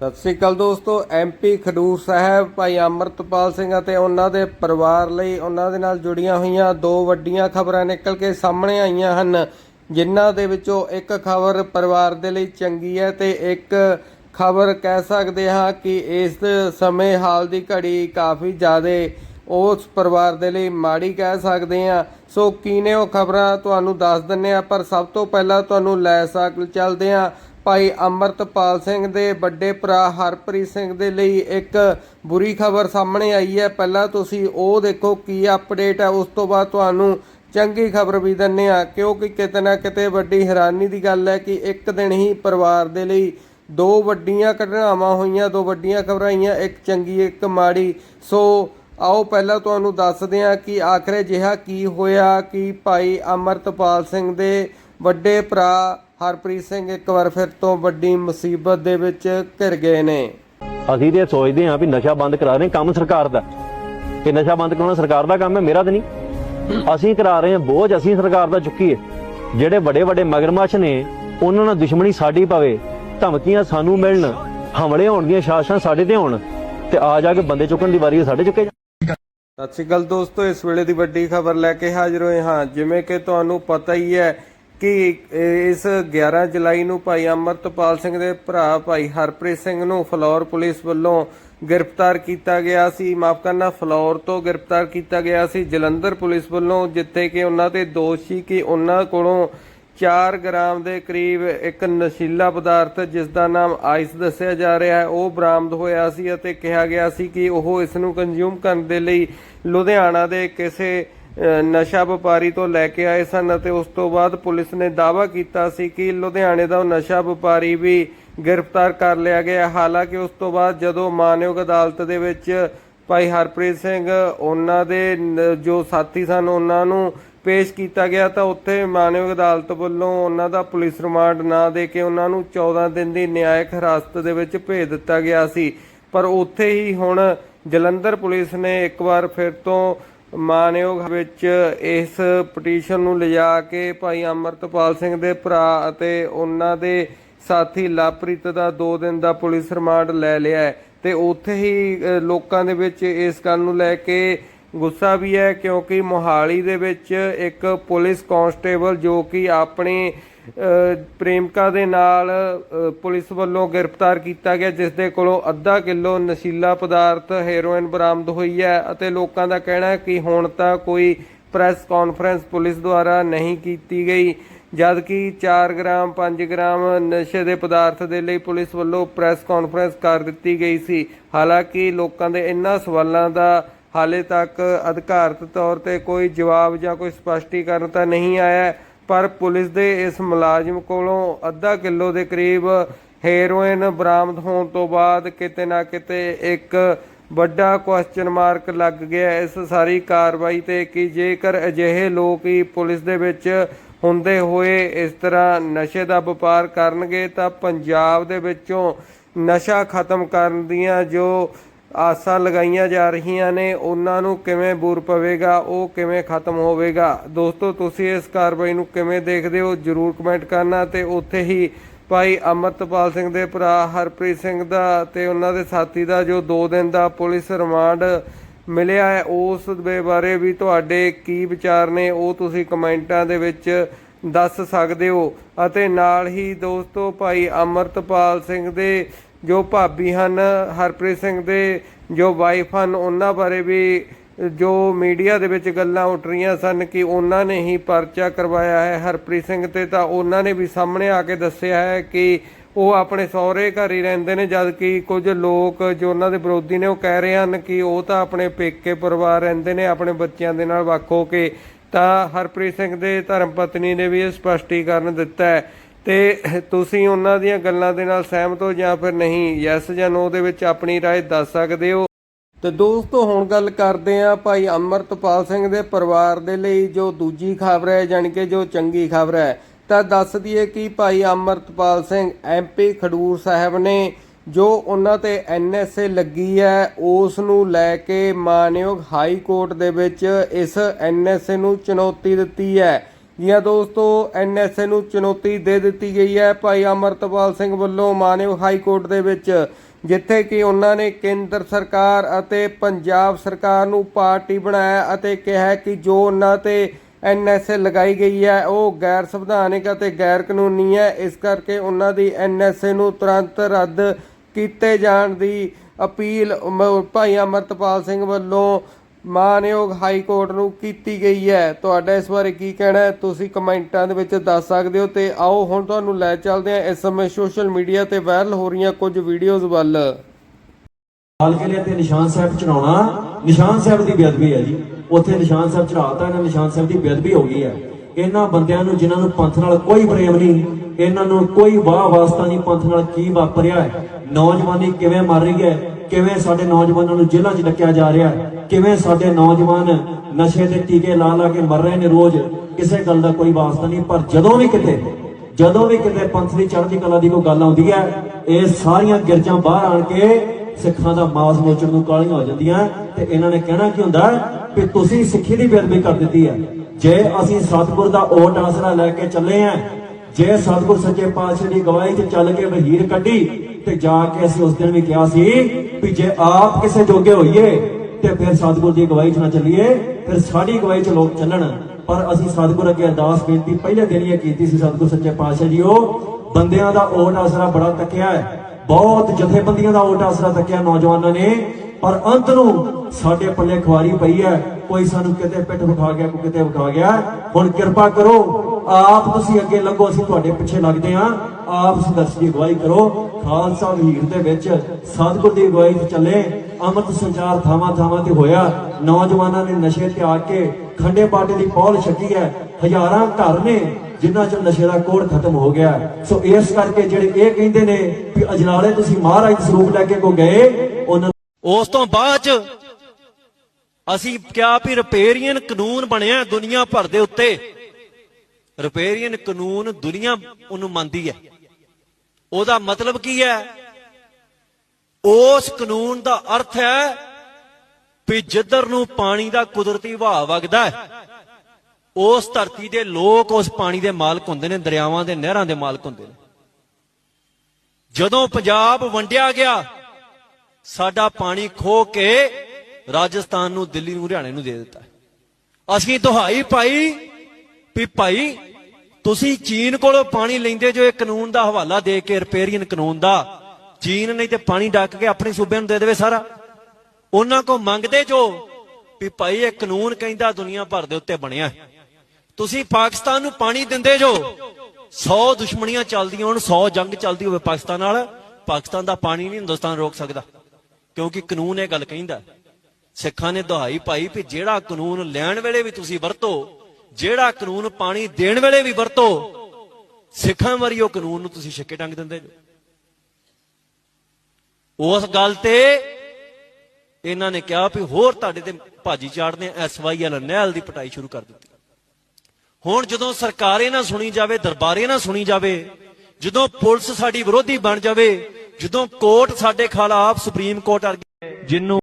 ਸਤਿ ਸ੍ਰੀ ਅਕਾਲ ਦੋਸਤੋ ਐਮਪੀ ਖਡੂਰ ਸਾਹਿਬ, ਭਾਈ ਅਮਰਤਪਾਲ ਸਿੰਘ ਅਤੇ ਉਹਨਾਂ ਦੇ ਪਰਿਵਾਰ ਲਈ ਉਹਨਾਂ ਦੇ ਨਾਲ ਜੁੜੀਆਂ ਹੋਈਆਂ ਦੋ ਵੱਡੀਆਂ ਖਬਰਾਂ ਨਿਕਲ ਕੇ ਸਾਹਮਣੇ ਆਈਆਂ ਹਨ, ਜਿਨ੍ਹਾਂ ਦੇ ਵਿੱਚੋਂ ਇੱਕ ਖਬਰ ਪਰਿਵਾਰ ਦੇ ਲਈ ਚੰਗੀ ਹੈ ਤੇ ਇੱਕ ਖਬਰ ਕਹਿ ਸਕਦੇ ਹਾਂ ਕਿ ਇਸ ਸਮੇਂ ਹਾਲ ਦੀ ਘੜੀ ਕਾਫੀ ਜ਼ਿਆਦਾ ਉਸ ਪਰਿਵਾਰ ਦੇ ਲਈ ਮਾੜੀ ਕਹਿ ਸਕਦੇ ਹਾਂ। ਸੋ ਕੀ ਨੇ ਉਹ ਖਬਰਾਂ, ਤੁਹਾਨੂੰ ਦੱਸ ਦਿੰਨੇ ਆ ਪਰ ਸਭ ਤੋਂ ਪਹਿਲਾਂ ਤੁਹਾਨੂੰ ਲੈ ਸਕ ਚੱਲਦੇ ਹਾਂ। ਭਾਈ ਅਮਰਤਪਾਲ ਸਿੰਘ ਦੇ ਵੱਡੇ ਭਰਾ ਹਰਪ੍ਰੀਤ ਸਿੰਘ ਦੇ ਲਈ ਇੱਕ ਬੁਰੀ ਖਬਰ ਸਾਹਮਣੇ ਆਈ ਹੈ। ਪਹਿਲਾਂ ਤੁਸੀਂ ਉਹ ਦੇਖੋ ਕੀ ਅਪਡੇਟ ਹੈ। ਉਸ ਤੋਂ ਬਾਅਦ ਤੁਹਾਨੂੰ ਚੰਗੀ ਖਬਰ ਵੀ ਦਿੰਨੇ ਆ ਕਿਉਂਕਿ ਕਿਤੇ ਨਾ ਕਿਤੇ ਵੱਡੀ ਹੈਰਾਨੀ ਦੀ ਗੱਲ ਹੈ ਕਿ ਇੱਕ ਦਿਨ ਹੀ ਪਰਿਵਾਰ ਦੇ ਲਈ ਦੋ ਵੱਡੀਆਂ ਘਟਨਾਵਾਂ ਹੋਈਆਂ, ਦੋ ਵੱਡੀਆਂ ਖਬਰਾਂ ਆਈਆਂ ਇੱਕ ਚੰਗੀ, ਇੱਕ ਮਾੜੀ। ਸੋ ਆਓ ਪਹਿਲਾਂ ਤੁਹਾਨੂੰ ਦੱਸਦੇ ਹਾਂ ਕਿ ਆਖਰੇ ਜਿਹਾ ਕੀ ਹੋਇਆ, ਕਿ ਭਾਈ ਅਮਰਤਪਾਲ ਸਿੰਘ ਦੇ ਵੱਡੇ ਭਰਾ ਹਰਪ੍ਰੀਤ ਸਿੰਘ ਇੱਕ ਵਾਰ ਫਿਰ ਤੋਂ ਵੱਡੀ ਮੁਸੀਬਤ ਦੇ ਵਿੱਚ ਘਿਰ ਗਏ ਨੇ। ਅਸੀਂ ਤੇ ਸੋਚਦੇ ਹਾਂ ਵੀ ਨਸ਼ਾ ਬੰਦ ਕਰਾ ਰਹੇ ਕੰਮ ਸਰਕਾਰ ਦਾ। ਇਹ ਨਸ਼ਾ ਬੰਦ ਕਰਾਉਣਾ ਸਰਕਾਰ ਦਾ ਕੰਮ ਹੈ ਮੇਰਾ ਤਾਂ ਨਹੀਂ। ਅਸੀਂ ਕਰਾ ਰਹੇ ਹਾਂ ਬੋਝ ਅਸੀਂ ਸਰਕਾਰ ਦਾ ਚੁੱਕੀਏ। ਜਿਹੜੇ ਵੱਡੇ ਵੱਡੇ ਮਗਰਮੱਛ ਨੇ ਉਹਨਾਂ ਨਾਲ ਦੁਸ਼ਮਣੀ ਸਾਡੀ ਪਵੇ ਧਮਕੀਆਂ ਸਾਨੂੰ ਮਿਲਣ ਹਮਲੇ ਹੋਣ ਦੀਆਂ ਸ਼ਾਸਨਾਂ ਸਾਡੇ ਤੇ ਹੋਣ ਤੇ ਆ ਜਾ ਕੇ ਬੰਦੇ ਚੁੱਕਣ ਦੀ ਵਾਰੀ ਸਾਡੇ ਚੁੱਕੇ। ਸਤਿ ਸ਼੍ਰੀ ਅਕਾਲ ਦੋਸਤੋ ਇਸ ਵੇਲੇ ਦੀ ਵੱਡੀ ਖਬਰ ਲੈ ਕੇ ਹਾਜ਼ਰ ਹੋਏ ਹਾਂ। ਜਿਵੇਂ ਕਿ ਤੁਹਾਨੂੰ ਪਤਾ ਹੀ ਹੈ ਕਿ ਇਸ 11 ਜੁਲਾਈ ਨੂੰ ਭਾਈ ਅਮਰਤਪਾਲ ਸਿੰਘ ਦੇ ਭਰਾ ਭਾਈ ਹਰਪ੍ਰੀਤ ਸਿੰਘ ਨੂੰ ਫਲੌਰ ਪੁਲਿਸ ਵੱਲੋਂ ਗ੍ਰਿਫਤਾਰ ਕੀਤਾ ਗਿਆ ਸੀ। ਮਾਫ ਕਰਨਾ, ਫਲੌਰ ਤੋਂ ਗ੍ਰਿਫਤਾਰ ਕੀਤਾ ਗਿਆ ਸੀ। ਜਲੰਧਰ ਪੁਲਿਸ ਵੱਲੋਂ ਜਿੱਥੇ ਕਿ ਉਹਨਾਂ ਤੇ ਦੋਸ਼ ਸੀ ਕਿ ਉਹਨਾਂ ਕੋਲੋਂ 4 ਗ੍ਰਾਮ ਦੇ ਕਰੀਬ ਇੱਕ ਨਸ਼ੀਲਾ ਪਦਾਰਥ, ਜਿਸ ਦਾ ਨਾਮ ਆਈਸ ਦੱਸਿਆ ਜਾ ਰਿਹਾ ਹੈ, ਉਹ ਬਰਾਮਦ ਹੋਇਆ ਸੀ ਅਤੇ ਕਿਹਾ ਗਿਆ ਸੀ ਕਿ ਉਹ ਇਸ ਨੂੰ ਕੰਜ਼ਿਊਮ ਕਰਨ ਦੇ ਲਈ ਲੁਧਿਆਣਾ ਦੇ ਕਿਸੇ ਨਸ਼ਾ ਵਪਾਰੀ ਤੋਂ ਲੈ ਕੇ ਆਏ ਸਨ ਅਤੇ ਉਸ ਤੋਂ ਬਾਅਦ ਪੁਲਿਸ ਨੇ ਦਾਅਵਾ ਕੀਤਾ ਸੀ ਕਿ ਲੁਧਿਆਣੇ ਦਾ ਉਹ ਨਸ਼ਾ ਵਪਾਰੀ ਵੀ ਗ੍ਰਿਫਤਾਰ ਕਰ ਲਿਆ ਗਿਆ। ਹਾਲਾਂਕਿ ਉਸ ਤੋਂ ਬਾਅਦ ਜਦੋਂ ਮਾਨਯੋਗ ਅਦਾਲਤ ਦੇ ਵਿੱਚ ਭਾਈ ਹਰਪ੍ਰੀਤ ਸਿੰਘ, ਉਹਨਾਂ ਦੇ ਜੋ ਸਾਥੀ ਸਨ, ਉਹਨਾਂ ਨੂੰ ਪੇਸ਼ ਕੀਤਾ ਗਿਆ ਤਾਂ ਉੱਥੇ ਮਾਨਯੋਗ ਅਦਾਲਤ ਵੱਲੋਂ ਉਹਨਾਂ ਦਾ ਪੁਲਿਸ ਰਿਮਾਂਡ ਨਾ ਦੇ ਕੇ ਉਹਨਾਂ ਨੂੰ 14 ਦਿਨ ਦੀ ਨਿਆਇਕ ਹਿਰਾਸਤ ਦੇ ਵਿੱਚ ਭੇਜ ਦਿੱਤਾ ਗਿਆ ਸੀ। ਪਰ ਉੱਥੇ ਹੀ ਹੁਣ ਜਲੰਧਰ ਪੁਲਿਸ ਨੇ ਇੱਕ ਵਾਰ ਫਿਰ ਤੋਂ ਮਾਨਯੋਗ ਵਿੱਚ ਇਸ ਪਟੀਸ਼ਨ ਨੂੰ ਲਿਜਾ ਕੇ ਭਾਈ ਅਮਰਤਪਾਲ ਸਿੰਘ ਦੇ ਭਰਾ ਅਤੇ ਉਹਨਾਂ ਦੇ ਸਾਥੀ ਲਾਪ੍ਰੀਤ ਦਾ 2 ਦਿਨ ਦਾ ਪੁਲਿਸ ਰਿਮਾਂਡ ਲੈ ਲਿਆ ਹੈ। ਤੇ ਉੱਥੇ ਹੀ ਲੋਕਾਂ ਦੇ ਵਿੱਚ ਇਸ ਗੱਲ ਨੂੰ ਲੈ ਕੇ ਗੁੱਸਾ ਵੀ ਹੈ ਕਿਉਂਕਿ ਮੋਹਾਲੀ ਦੇ ਵਿੱਚ ਇੱਕ ਪੁਲਿਸ ਕਾਂਸਟੇਬਲ ਜੋ ਕਿ ਆਪਣੇ ਅ, ਪ੍ਰੇਮਿਕਾ ਦੇ ਨਾਲ ਪੁਲਿਸ ਵੱਲੋਂ ਗ੍ਰਿਫਤਾਰ ਕੀਤਾ ਗਿਆ ਜਿਸ ਦੇ ਕੋਲੋਂ ਅੱਧਾ ਕਿਲੋ ਨਸ਼ੀਲਾ ਪਦਾਰਥ ਹੈਰੋਇਨ ਬਰਾਮਦ ਹੋਈ ਹੈ ਅਤੇ ਲੋਕਾਂ ਦਾ ਕਹਿਣਾ ਹੈ ਕਿ ਹੁਣ ਤਾਂ ਕੋਈ ਪ੍ਰੈਸ ਕਾਨਫਰੰਸ ਪੁਲਿਸ ਦੁਆਰਾ ਨਹੀਂ ਕੀਤੀ ਗਈ ਜਦਕਿ 4 ਗ੍ਰਾਮ 5 ਗ੍ਰਾਮ ਨਸ਼ੇ ਦੇ ਪਦਾਰਥ ਦੇ ਲਈ ਪੁਲਿਸ ਵੱਲੋਂ ਪ੍ਰੈਸ ਕਾਨਫਰੰਸ ਕਰ ਦਿੱਤੀ ਗਈ ਸੀ। ਹਾਲਾਂਕਿ ਲੋਕਾਂ ਦੇ ਇਹਨਾਂ ਸਵਾਲਾਂ ਦਾ ਹਾਲੇ ਤੱਕ ਅਧਿਕਾਰਤ ਤੌਰ ਤੇ ਕੋਈ ਜਵਾਬ ਜਾਂ ਕੋਈ ਸਪਸ਼ਟੀਕਰਨ ਤਾਂ ਨਹੀਂ ਆਇਆ, ਪਰ ਪੁਲਿਸ ਦੇ ਇਸ ਮੁਲਾਜ਼ਮ ਕੋਲੋਂ ਅੱਧਾ ਕਿਲੋ ਦੇ ਕਰੀਬ ਹੈਰੋਇਨ ਬਰਾਮਦ ਹੋਣ ਤੋਂ ਬਾਅਦ ਕਿਤੇ ਨਾ ਕਿਤੇ ਇੱਕ ਵੱਡਾ ਕੁਐਸਚਨ ਮਾਰਕ ਲੱਗ ਗਿਆ। ਇਸ ਸਾਰੀ ਕਾਰਵਾਈ ਤੇ ਕਿ ਜੇਕਰ ਅਜਿਹੇ ਲੋਕ ਹੀ ਪੁਲਿਸ ਦੇ ਵਿੱਚ ਹੁੰਦੇ ਹੋਏ ਇਸ ਤਰ੍ਹਾਂ ਨਸ਼ੇ ਦਾ ਵਪਾਰ ਕਰਨਗੇ, ਤਾਂ ਪੰਜਾਬ ਦੇ ਵਿੱਚੋਂ ਨਸ਼ਾ ਖਤਮ ਕਰਨ ਦੀਆਂ ਜੋ ਆਸਾਂ ਲਗਾਈਆਂ ਜਾ ਰਹੀਆਂ ਨੇ, ਉਹਨਾਂ ਨੂੰ ਕਿਵੇਂ ਬੂਰ ਪਵੇਗਾ, ਉਹ ਕਿਵੇਂ ਖਤਮ ਹੋਵੇਗਾ? ਦੋਸਤੋ, ਤੁਸੀਂ ਇਸ ਕਾਰਵਾਈ ਨੂੰ ਕਿਵੇਂ ਦੇਖਦੇ ਹੋ? ਜਰੂਰ ਕਮੈਂਟ ਕਰਨਾ ਤੇ ਉੱਥੇ ਹੀ ਭਾਈ ਅਮਰਤਪਾਲ ਸਿੰਘ ਦੇ ਭਰਾ ਹਰਪ੍ਰੀਤ ਸਿੰਘ ਦਾ ਤੇ ਉਹਨਾਂ ਦੇ ਸਾਥੀ ਦਾ ਜੋ 2 ਦਿਨ ਦਾ ਪੁਲਿਸ ਰਿਮਾਂਡ ਮਿਲਿਆ ਹੈ, ਉਸ ਦੇ ਬਾਰੇ ਵੀ ਤੁਹਾਡੇ ਕੀ ਵਿਚਾਰ ਨੇ, ਉਹ ਤੁਸੀਂ ਕਮੈਂਟਾਂ ਦੇ ਵਿੱਚ ਦੱਸ ਸਕਦੇ ਹੋ। ਅਤੇ ਨਾਲ ਹੀ ਦੋਸਤੋ, ਭਾਈ ਅਮਰਤਪਾਲ ਸਿੰਘ ਦੇ ਜੋ ਭਾਬੀ ਹਨ, ਹਰਪ੍ਰੀਤ ਸਿੰਘ ਦੇ ਜੋ ਵਾਈਫ ਹਨ, ਉਹਨਾਂ ਬਾਰੇ ਵੀ ਜੋ ਮੀਡੀਆ ਦੇ ਵਿੱਚ ਗੱਲਾਂ ਉੱਠ ਰਹੀਆਂ ਸਨ ਕਿ ਉਹਨਾਂ ਨੇ ਹੀ ਪਰਚਾ ਕਰਵਾਇਆ ਹੈ ਹਰਪ੍ਰੀਤ ਸਿੰਘ ਤੇ, ਤਾਂ ਉਹਨਾਂ ਨੇ ਵੀ ਸਾਹਮਣੇ ਆ ਕੇ ਦੱਸਿਆ ਹੈ ਕਿ ਉਹ ਆਪਣੇ ਸਹੁਰੇ ਘਰ ਹੀ ਰਹਿੰਦੇ ਨੇ ਜਦ ਕਿ ਕੁਝ ਲੋਕ ਜੋ ਉਹਨਾਂ ਦੇ ਵਿਰੋਧੀ ਨੇ ਉਹ ਕਹਿ ਰਹੇ ਹਨ ਕਿ ਉਹ ਤਾਂ ਆਪਣੇ ਪੇਕੇ ਪਰਿਵਾਰ ਰਹਿੰਦੇ ਨੇ, ਆਪਣੇ ਬੱਚਿਆਂ ਦੇ ਨਾਲ ਵੱਖ ਹੋ ਕੇ, ਤਾਂ ਹਰਪ੍ਰੀਤ ਸਿੰਘ ਦੇ ਧਰਮ ਪਤਨੀ ਨੇ ਵੀ ਇਹ ਸਪਸ਼ਟੀਕਰਨ ਦਿੱਤਾ ਹੈ। ਤੇ ਤੁਸੀਂ ਉਹਨਾਂ ਦੀਆਂ ਗੱਲਾਂ ਦੇ ਨਾਲ ਸਹਿਮਤ ਹੋ ਜਾਂ ਫਿਰ ਨਹੀਂ ਯੈਸ ਜਾਂ ਨੋ ਦੇ ਵਿੱਚ ਆਪਣੀ رائے ਦੱਸ ਸਕਦੇ ਹੋ ਤੇ ਦੋਸਤੋ ਹੁਣ ਗੱਲ ਕਰਦੇ ਆ ਭਾਈ ਅਮਰਤਪਾਲ ਸਿੰਘ ਦੇ ਪਰਿਵਾਰ ਦੇ ਲਈ ਜੋ ਦੂਜੀ ਖਬਰ ਹੈ ਜਾਣੀ ਕਿ ਜੋ ਚੰਗੀ ਖਬਰ ਹੈ ਤਾਂ ਦੱਸ ਦਈਏ ਕਿ ਭਾਈ ਅਮਰਤਪਾਲ ਸਿੰਘ ਐਮਪੀ ਖਡੂਰ ਸਾਹਿਬ ਨੇ ਜੋ ਉਹਨਾਂ ਤੇ ਐਨਐਸਏ ਲੱਗੀ ਹੈ ਉਸ ਨੂੰ ਲੈ ਕੇ ਮਾਨਯੋਗ ਹਾਈ ਕੋਰਟ ਦੇ ਵਿੱਚ ਇਸ ਐਨਐਸਏ ਨੂੰ ਚੁਣੌਤੀ ਦਿੱਤੀ ਹੈ ਜੀਆਂ ਦੋਸਤੋ ਐਨਐਸਏ ਨੂੰ ਚੁਣੌਤੀ ਦੇ ਦਿੱਤੀ ਗਈ ਹੈ ਭਾਈ ਅਮਰਤਪਾਲ ਸਿੰਘ ਵੱਲੋਂ ਮਾਨਯੋਗ ਹਾਈ ਕੋਰਟ ਦੇ ਵਿੱਚ, ਜਿੱਥੇ ਕਿ ਉਹਨਾਂ ਨੇ ਕੇਂਦਰ ਸਰਕਾਰ ਅਤੇ ਪੰਜਾਬ ਸਰਕਾਰ ਨੂੰ ਪਾਰਟੀ ਬਣਾਇਆ ਅਤੇ ਕਿਹਾ ਕਿ ਜੋ ਉਹਨਾਂ ਤੇ ਐਨਐਸਏ ਲਗਾਈ ਗਈ ਹੈ, ਉਹ ਗੈਰ ਸੰਵਿਧਾਨਿਕ ਅਤੇ ਗੈਰ ਕਾਨੂੰਨੀ ਹੈ। ਇਸ ਕਰਕੇ ਉਹਨਾਂ ਦੀ ਐਨਐਸਏ ਨੂੰ ਤੁਰੰਤ ਰੱਦ ਕੀਤੇ ਜਾਣ ਦੀ ਅਪੀਲ ਭਾਈ ਅਮਰਤਪਾਲ ਸਿੰਘ ਵੱਲੋਂ ਮਾਨਯੋਗ ਹਾਈ ਕੋਰਟ ਨੂੰ ਕੀਤੀ ਗਈ ਹੈ। ਤੁਹਾਡਾ ਇਸ ਬਾਰੇ ਕੀ ਕਹਿਣਾ ਹੈ? ਤੁਸੀਂ ਕਮੈਂਟਾਂ ਦੇ ਵਿੱਚ ਦੱਸ ਸਕਦੇ ਹੋ ਤੇ ਆਓ ਹੁਣ ਤੁਹਾਨੂੰ ਲੈ ਚੱਲਦੇ ਹਾਂ ਇਸ ਸਮੇਂ ਸੋਸ਼ਲ ਮੀਡੀਆ ਤੇ ਵਾਇਰਲ ਹੋ ਰਹੀਆਂ ਕੁਝ ਵੀਡੀਓਜ਼ ਵੱਲ। ਹਲਕੇ ਨੇ ਤੇ ਨਿਸ਼ਾਨ ਸਾਹਿਬ ਚੜਾਉਣਾ ਨਿਸ਼ਾਨ ਸਾਹਿਬ ਦੀ ਬੇਅਦਬੀ ਹੈ ਜੀ। ਉੱਥੇ ਨਿਸ਼ਾਨ ਸਾਹਿਬ ਚੜਾਤਾ ਇਹਨਾਂ ਨਿਸ਼ਾਨ ਸਾਹਿਬ ਦੀ ਬੇਅਦਬੀ ਹੋ ਗਈ ਹੈ। ਇਹਨਾਂ ਬੰਦਿਆਂ ਨੂੰ, ਜਿਨ੍ਹਾਂ ਨੂੰ ਪੰਥ ਨਾਲ ਕੋਈ ਪ੍ਰੇਮ ਨਹੀਂ, ਇਹਨਾਂ ਨੂੰ ਕੋਈ ਵਾਹ ਵਾਸਤਾ ਨਹੀਂ, ਪੰਥ ਨਾਲ ਕੀ ਵਾਪਰਿਆ ਹੈ? ਨੌਜਵਾਨੀ ਕਿਵੇਂ ਮਰ ਰਹੀ ਹੈ? ਕਿਵੇਂ ਸਾਡੇ ਨੌਜਵਾਨਾਂ ਨੂੰ ਜੇਲ੍ਹਾਂ 'ਚ ਡੱਕਿਆ ਜਾ ਰਿਹਾ ਕਿਵੇਂ ਸਾਡੇ ਨੌਜਵਾਨ ਨਸ਼ੇ ਦੇ ਟੀਕੇ ਲਾ ਲਾ ਕੇ ਮਰ ਰਹੇ ਨੇ ਰੋਜ਼? ਕਿਸੇ ਗੱਲ ਦਾ ਕੋਈ ਵਾਸਤਾ ਨਹੀਂ। ਪਰ ਜਦੋਂ ਵੀ ਕਿਤੇ, ਜਦੋਂ ਵੀ ਕਿਤੇ ਪੰਥ ਦੀ ਚੜ੍ਹਦੀ ਕਲਾ ਦੀ ਕੋਈ ਗੱਲ ਆਉਂਦੀ ਹੈ, ਇਹ ਸਾਰੀਆਂ ਗਿਰਜਾਂ ਬਾਹਰ ਆਣ ਕੇ ਸਿੱਖਾਂ ਦਾ ਮਾਸ ਨੋਚਣ ਨੂੰ ਕਾਲੀਆਂ ਹੋ ਜਾਂਦੀਆਂ ਤੇ ਇਹਨਾਂ ਨੇ ਕਹਿਣਾ ਕੀ ਹੁੰਦਾ ਹੈ? ਕਿ ਤੁਸੀਂ ਸਿੱਖੀ ਦੀ ਬੇਅਦਬੀ ਕਰ ਦਿੱਤੀ ਹੈ। ਜੇ ਅਸੀਂ ਸਤਿਗੁਰ ਦਾ ਓਟ ਆਸਰਾ ਲੈ ਕੇ ਚੱਲੇ ਆਂ ਜੇ ਸਤਿਗੁਰ ਸੱਚੇ ਪਾਤਸ਼ਾਹ ਦੀ ਗਵਾਹੀ ਤੇ ਚੱਲ ਕੇ ਵਹੀਰ ਕੱਢੀ ਤੇ ਜਾ ਕੇ ਅਸੀਂ ਉਸ ਦਿਨ ਵੀ ਕਿਹਾ ਸੀ ਵੀ ਜੇ ਆਪ ਕਿਸੇ ਜੋਗੇ ਹੋਈਏ ਤੇ ਫਿਰ ਸਤਿਗੁਰ ਦੀ ਅਗਵਾਈ 'ਚ ਨਾ ਚੱਲੀਏ, ਫਿਰ ਸਾਡੀ ਅਗਵਾਈ 'ਚ ਲੋਕ ਚੱਲਣ। ਪਰ ਅਸੀਂ ਸਤਿਗੁਰ ਅੱਗੇ ਅਰਦਾਸ ਬੇਨਤੀ ਪਹਿਲੇ ਦਿਨ ਹੀ ਕੀਤੀ ਸੀ ਸਤਿਗੁਰ ਸੱਚੇ ਪਾਤਸ਼ਾਹ ਜੀ ਉਹ ਬੰਦਿਆਂ ਦਾ ਓਟ ਆਸਰਾ ਬੜਾ ਤੱਕਿਆ ਹੈ। ਬਹੁਤ ਜਥੇਬੰਦੀਆਂ ਦਾ ਓਟ ਆਸਰਾ ਤੱਕਿਆ ਨੌਜਵਾਨਾਂ ਨੇ। ਪਰ ਅੰਤ ਨੂੰ ਸਾਡੇ ਪੱਲੇ ਖੁਆਰੀ ਪਈ ਹੈ। ਕੋਈ ਸਾਨੂੰ ਕਿਤੇ ਪਿੱਠ ਵਿਖਾ ਗਿਆ, ਕੋਈ ਕਿਤੇ ਵਿਖਾ ਗਿਆ। ਹੁਣ ਕਿਰਪਾ ਕਰੋ, ਆਪ ਤੁਸੀਂ ਅੱਗੇ ਲੱਗੋ, ਅਸੀਂ ਤੁਹਾਡੇ ਪਿੱਛੇ ਲੱਗਦੇ ਹਾਂ। ਆਪ ਸੰਘਰਸ਼ ਦੀ ਅਗਵਾਈ ਕਰੋ। ਖਾਲਸਾ ਵਹੀਰ ਦੇ ਵਿੱਚ ਸਤਿਗੁਰ ਦੀ ਅਗਵਾਈ 'ਚ ਚੱਲੇ। ਅੰਮ੍ਰਿਤ ਸੰਚਾਰ ਥਾਵਾਂ ਥਾਵਾਂ ਤੇ ਹੋਇਆ। ਨੌਜਵਾਨਾਂ ਨੇ ਨਸ਼ੇ ਤਿਆਗ ਕੇ ਖੰਡੇ ਬਾਟੇ ਦੀ ਪੌਲ ਛੱਡੀ ਹੈ। ਹਜ਼ਾਰਾਂ ਘਰ ਨੇ, ਜਿਨ੍ਹਾਂ ਚ ਨਸ਼ੇ ਦਾ ਕੋੜ ਖਤਮ ਹੋ ਗਿਆ ਸੋ ਇਸ ਕਰਕੇ ਜਿਹੜੇ ਇਹ ਕਹਿੰਦੇ ਨੇ ਵੀ ਅਜਨਾਲੇ ਤੁਸੀਂ ਮਹਾਰਾਜ ਸਰੂਪ ਲੈ ਕੇ ਕੋ ਗਏ, ਉਹਨਾਂ ਉਸ ਤੋਂ ਬਾਅਦ ਅਸੀਂ ਕਿਹਾ ਵੀ ਰਿਪੇਰੀਅਨ ਕਾਨੂੰਨ ਬਣਿਆ ਦੁਨੀਆ ਭਰ ਦੇ ਉੱਤੇ। ਰਿਪੇਰੀਅਨ ਕਾਨੂੰਨ ਦੁਨੀਆ ਉਹਨੂੰ ਮੰਨਦੀ ਹੈ। ਉਹਦਾ ਮਤਲਬ ਕੀ ਹੈ? ਉਸ ਕਾਨੂੰਨ ਦਾ ਅਰਥ ਹੈ ਵੀ ਜਿੱਧਰ ਨੂੰ ਪਾਣੀ ਦਾ ਕੁਦਰਤੀ ਵਹਾਅ ਵਗਦਾ ਹੈ, ਉਸ ਧਰਤੀ ਦੇ ਲੋਕ ਉਸ ਪਾਣੀ ਦੇ ਮਾਲਕ ਹੁੰਦੇ ਨੇ, ਦਰਿਆਵਾਂ ਦੇ, ਨਹਿਰਾਂ ਦੇ ਮਾਲਕ ਹੁੰਦੇ ਨੇ। ਜਦੋਂ ਪੰਜਾਬ ਵੰਡਿਆ ਗਿਆ, ਸਾਡਾ ਪਾਣੀ ਖੋ ਕੇ ਰਾਜਸਥਾਨ ਨੂੰ, ਦਿੱਲੀ ਨੂੰ, ਹਰਿਆਣੇ ਨੂੰ ਦੇ ਦਿੱਤਾ। ਅਸੀਂ ਦੁਹਾਈ ਪਾਈ ਵੀ ਭਾਈ ਤੁਸੀਂ ਚੀਨ ਕੋਲੋਂ ਪਾਣੀ ਲੈਂਦੇ ਜੋ ਇਹ ਕਾਨੂੰਨ ਦਾ ਹਵਾਲਾ ਦੇ ਕੇ ਰਿਪੇਰੀਅਨ ਕਾਨੂੰਨ ਦਾ, ਚੀਨ ਨਹੀਂ ਤੇ ਪਾਣੀ ਡੱਕ ਕੇ ਆਪਣੇ ਸੂਬਿਆਂ ਨੂੰ ਦੇ ਦੇਵੇ ਸਾਰਾ। ਉਹਨਾਂ ਕੋ ਮੰਗਦੇ ਜੋ ਵੀ ਭਾਈ ਇਹ ਕਾਨੂੰਨ ਕਹਿੰਦਾ ਦੁਨੀਆ ਭਰ ਦੇ ਉੱਤੇ ਬਣਿਆ ਤੁਸੀਂ ਪਾਕਿਸਤਾਨ ਨੂੰ ਪਾਣੀ ਦਿੰਦੇ ਜੋ 100 ਦੁਸ਼ਮਣੀਆਂ ਚੱਲਦੀਆਂ ਹੋਣ 100 ਜੰਗ ਚੱਲਦੀ ਹੋਵੇ ਪਾਕਿਸਤਾਨ ਨਾਲ, ਪਾਕਿਸਤਾਨ ਦਾ ਪਾਣੀ ਨਹੀਂ ਹਿੰਦੁਸਤਾਨ ਰੋਕ ਸਕਦਾ। ਕਿਉਂਕਿ ਕਾਨੂੰਨ ਇਹ ਗੱਲ ਕਹਿੰਦਾ ਸਿੱਖਾਂ ਨੇ ਦੁਹਾਈ ਪਾਈ ਵੀ ਜਿਹੜਾ ਕਾਨੂੰਨ ਲੈਣ ਵੇਲੇ ਵੀ ਤੁਸੀਂ ਵਰਤੋ ਜਿਹੜਾ ਕਾਨੂੰਨ ਪਾਣੀ ਦੇਣ ਵੇਲੇ ਵੀ ਵਰਤੋ, ਸਿੱਖਾਂ ਵਾਰੀ ਉਹ ਕਾਨੂੰਨ ਨੂੰ ਤੁਸੀਂ ਛੱਕੇ ਟੰਗ ਦਿੰਦੇ ਜੋ ਉਸ ਗੱਲ ਤੇ ਇਹਨਾਂ ਨੇ ਕਿਹਾ ਵੀ ਹੋਰ ਤੁਹਾਡੇ ਤੇ ਭਾਜੀ ਚਾੜਦੇ ਐਸਵਾਈਐਲ ਨਹਿਲ ਦੀ ਪਟਾਈ ਸ਼ੁਰੂ ਕਰ ਦਿੱਤੀ। ਹੁਣ ਜਦੋਂ ਸਰਕਾਰੇ ਨਾ ਸੁਣੀ ਜਾਵੇ, ਦਰਬਾਰੇ ਨਾ ਸੁਣੀ ਜਾਵੇ, ਜਦੋਂ ਪੁਲਿਸ ਸਾਡੀ ਵਿਰੋਧੀ ਬਣ ਜਾਵੇ, ਜਦੋਂ ਕੋਰਟ ਸਾਡੇ ਖਿਲਾਫ ਸੁਪਰੀਮ ਕੋਰਟ ਵਰਗੀ ਜਿਹਨੂੰ